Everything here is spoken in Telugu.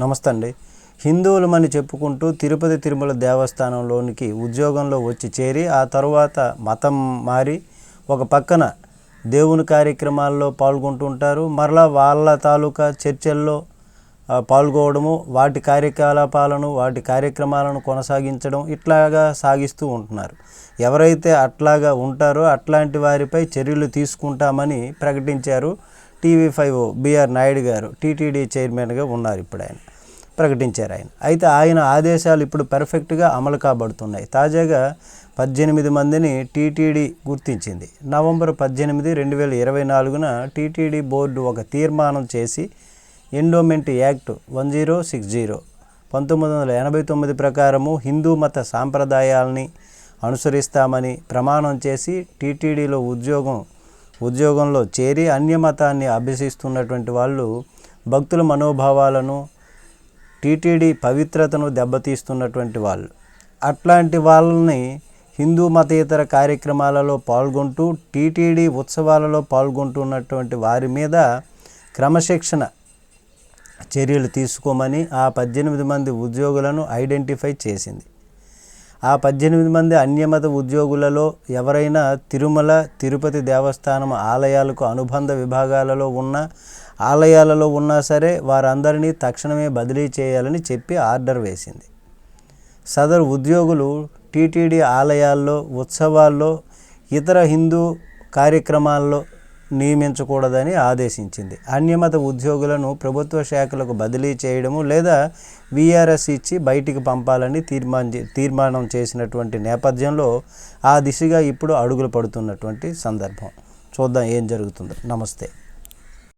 నమస్తే అండి హిందువులమని చెప్పుకుంటూ తిరుపతి తిరుమల దేవస్థానంలోనికి ఉద్యోగంలో వచ్చి చేరి ఆ తరువాత మతం మారి ఒక పక్కన దేవుని కార్యక్రమాల్లో పాల్గొంటుంటారు మరలా వాళ్ళ తాలూకా చర్చల్లో పాల్గొవడము వాటి కార్యకలాపాలను వాటి కార్యక్రమాలను కొనసాగించడం ఇట్లాగా సాగిస్తూ ఉంటున్నారు. ఎవరైతే అట్లాగా ఉంటారో అట్లాంటి వారిపై చర్యలు తీసుకుంటామని ప్రకటించారు. టీవీ ఫైవ్ బిఆర్ నాయుడు గారు టీటీడీ చైర్మన్గా ఉన్నారు ఇప్పుడు ఆయన ప్రకటించారు ఆయన. అయితే ఆయన ఆదేశాలు ఇప్పుడు పర్ఫెక్ట్గా అమలు కాబడుతున్నాయి. తాజాగా పద్దెనిమిది మందిని టీటీడీ గుర్తించింది. నవంబర్ పద్దెనిమిది రెండు వేల ఇరవై నాలుగున టీటీడీ బోర్డు ఒక తీర్మానం చేసి endowment act one zero six zero పంతొమ్మిది వందల ఎనభై తొమ్మిది ప్రకారము హిందూ మత సాంప్రదాయాల్ని అనుసరిస్తామని ప్రమాణం చేసి టీటీడీలో ఉద్యోగం ఉద్యోగంలో చేరి అన్యమతాన్ని అభ్యసిస్తున్నటువంటి వాళ్ళు భక్తుల మనోభావాలను టీటీడీ పవిత్రతను దెబ్బతీస్తున్నటువంటి వాళ్ళు. అట్లాంటి వాళ్ళని హిందూ మతేతర కార్యక్రమాలలో పాల్గొంటూ టీటీడీ ఉత్సవాలలో పాల్గొంటున్నటువంటి వారి మీద క్రమశిక్షణ చర్యలు తీసుకోమని ఆ పద్దెనిమిది మంది ఉద్యోగులను ఐడెంటిఫై చేసింది. ఆ పద్దెనిమిది మంది అన్యమత ఉద్యోగులలో ఎవరైనా తిరుమల తిరుపతి దేవస్థానం ఆలయాలకు అనుబంధ విభాగాలలో ఉన్న ఆలయాలలో ఉన్నా సరే వారందరినీ తక్షణమే బదిలీ చేయాలని చెప్పి ఆర్డర్ వేసింది. సదరు ఉద్యోగులు టీటీడీ ఆలయాల్లో ఉత్సవాల్లో ఇతర హిందూ కార్యక్రమాల్లో నియమించకూడదని ఆదేశించింది. అన్యమత ఉద్యోగులను ప్రభుత్వ శాఖలకు బదిలీ చేయడము లేదా వీఆర్ఎస్ ఇచ్చి బయటికి పంపాలని తీర్మానం తీర్మానం చేసినటువంటి నేపథ్యంలో ఆ దిశగా ఇప్పుడు అడుగులు పడుతున్నటువంటి సందర్భం. చూద్దాం ఏం జరుగుతుందో. నమస్తే.